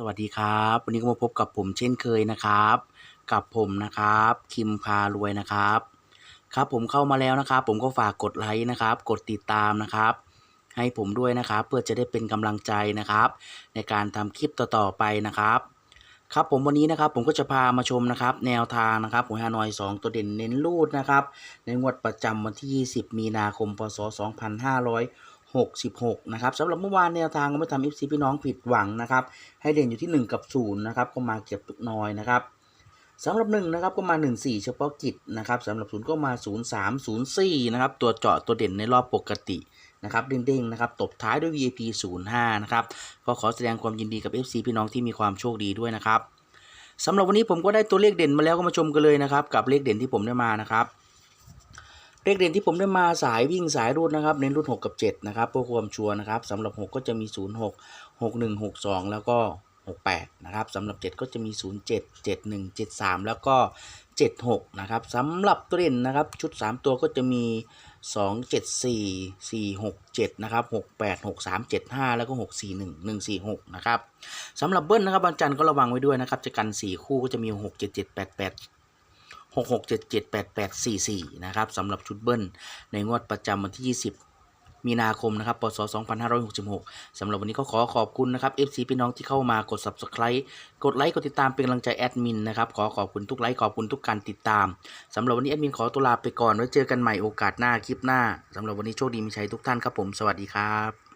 สวัสดีครับ วันนี้ก็มาพบกับผมเช่นเคยนะครับ กับผมนะครับ คิมพารวยนะครับ ครับผมเข้ามาแล้วนะครับ ผมก็ฝากกดไลค์นะครับ กดติดตามนะครับ ให้ผมด้วยนะครับ เพื่อจะได้เป็นกำลังใจนะครับ ในการทำคลิปต่อๆไปนะครับ ครับผมวันนี้นะครับผมก็จะพามาชมนะครับ แนวทางนะครับหวฮานอย2 ตัวเด่นเน้นรูดนะครับ ในงวดประจำวันที่ 20 มีนาคม พศ 2500 66 นะครับสำหรับเมื่อวานแนวทางก็ไม่ทำ FC พี่น้องผิดหวังนะครับ ให้เด่นอยู่ที่ 1 กับ 0 นะครับ ก็มาเก็บตุกน้อยนะครับสำหรับ1นะครับก็มา 1 4 เฉพาะกิจนะครับสำหรับ0ก็มา 0 3 0 4 นะครับ ตัวเจาะตัวเด่นในรอบปกตินะครับเด้งๆนะครับตบท้ายด้วย VIP 05 นะครับก็ขอแสดงความยินดีกับ FC พี่น้องที่มีความโชคดีด้วยนะครับสำหรับวันนี้ผมก็ได้ตัวเลขเด่นมาแล้วก็มาชมกันเลยนะครับ กับเลขเด่นที่ผมได้มานะครับ เลขเด่นที่ผมได้มาสายวิ่งสายรูดนะครับ เน้นรูด 6 กับ 7 นะครับเพื่อความชัวร์นะครับสำหรับ 6 ก็จะมี 0 6 6 1 6 2 แล้วก็ 68 นะครับสำหรับ 7 ก็จะมี 0 7 7 1 7 3 แล้วก็ 76 นะครับสำหรับตัวเด่นนะครับ ชุด 3 ตัวก็จะมี 2 7 4 4 6 7 นะครับ 6 8 6 3 7 5 แล้วก็ 6 4 1 1 4 6 นะครับสำหรับเบิ้ลนะครับบางจันทร์ก็ระวังไว้ด้วยนะครับจะกัน 4 คู่ก็จะมี 6 7 7 8 8 หกหกเจ็ดเจ็ดแปดแปดสี่สี่นะครับสำหรับชุดเบิ้ลในงวดประจำวันที่ 20 มีนาคมนะครับ พศ 2566 สำหรับวันนี้ก็ขอขอบคุณนะครับ FC พี่น้องที่เข้ามากด Subscribe กดไลค์ กดติดตามเป็นกำลังใจแอดมินนะครับ ขอขอบคุณทุกไลค์ ขอบคุณทุกการติดตาม สำหรับวันนี้แอดมินขอตัวลาไปก่อน ไว้เจอกันใหม่โอกาสหน้าคลิปหน้า สำหรับวันนี้โชคดีมีชัยทุกท่านครับผม สวัสดีครับ